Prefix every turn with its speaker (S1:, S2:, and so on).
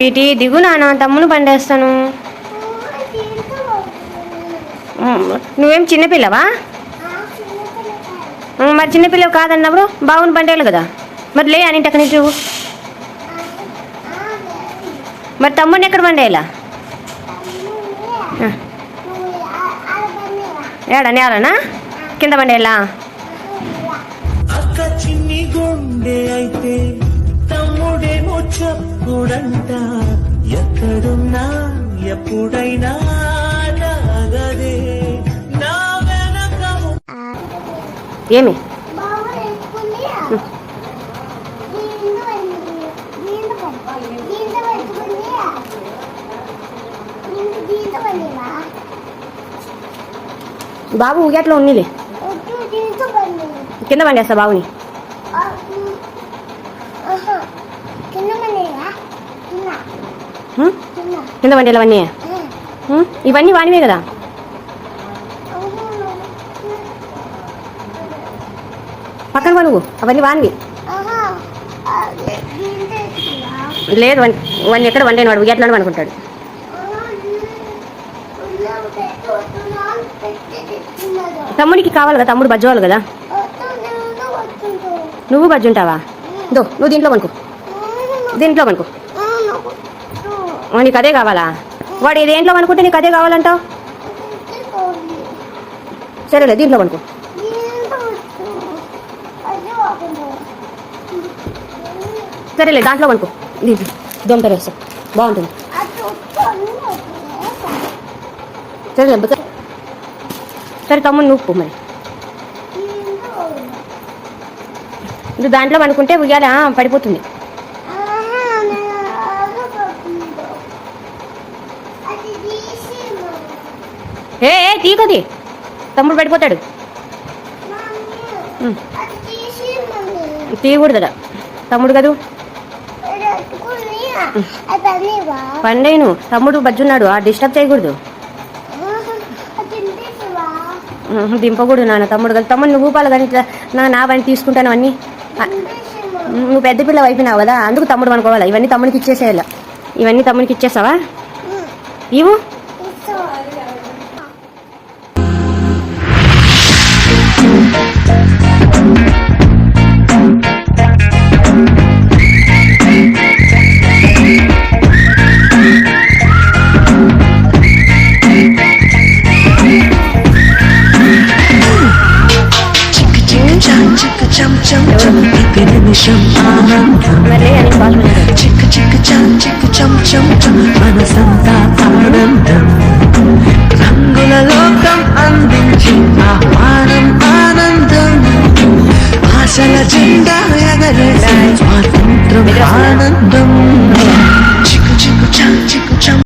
S1: వీటి దిగు నాన్న తమ్ముని పండేస్తాను. నువ్వేం చిన్నపిల్లవా మరి చిన్నపిల్లవు కాదన్నప్పుడు బావుని పండేయాలి కదా. మరి లే అని అక్కడి నుంచి మరి తమ్ముడిని ఎక్కడ పండేయాలా? ఏడా నేలనా? కింద పండేయాలా?
S2: అక్క చిన్ని గుండె అయితే తమ్ముడేమో చెప్పుడంట ఎక్కడున్నా ఎప్పుడైనా నాగదే నా వెనక
S1: ఏమి? బాబు ఊగేట్లో ఉన్నిలే. కింద బండేస్తా బాబుని. కింద బండేలు అవన్నీ ఇవన్నీ వానివే కదా? పక్కన నువ్వు అవన్నీ వానివి. లేదు వన్ ఎక్కడ వండేను వాడు ఊగేట్లో అనుకుంటాడు తమ్ముడికి కావాలి కదా? తమ్ముడు బజ్జోవాలి కదా? నువ్వు బజ్జు ఉంటావా? దో నువ్వు దీంట్లో పనుకో దీంట్లో పనుకో. నీకు అదే కావాలా? వాడు ఇది ఏంట్లో అనుకుంటే నీకు అదే కావాలంటావు? సరేలే దీంట్లో పనుకో. సరేలే దాంట్లో పనుకో. దీంట్లో. దొంగ వేస్తా. బాగుంటుంది. సరేలే సరే తమ్ముడు నువ్వు మరి. నువ్వు దాంట్లో పనుకుంటే ఉయ్యాల పడిపోతుంది. ఏ ఏ తీగది తమ్ముడు పడిపోతాడు. ఉమ్, తీయకూడదట. తమ్ముడు కదూ? పండేను తమ్ముడు బజ్జున్నాడు ఆ డిస్టర్బ్ చేయకూడదు. దింపకూడదు నాన్న తమ్ముడు కదా. తమ్ముడు నువ్వు పాలు కానీ ఇట్లా నా నా పని తీసుకుంటాను అన్నీ. నువ్వు పెద్ద పిల్ల అయిపోయినావు కదా అందుకు తమ్ముడు అనుకోవాలి? ఇవన్నీ తమ్ముడికి ఇచ్చేసేయాల? ఇవన్నీ తమ్ముడికి ఇచ్చేస్తావా? ఇవు
S2: చిక్కు చిక్కు చం చిక్కు చం చం చం ప్రతి స్వాతంత్రం ఆనందం. చిక్కు చిక్కు చా చిక్కు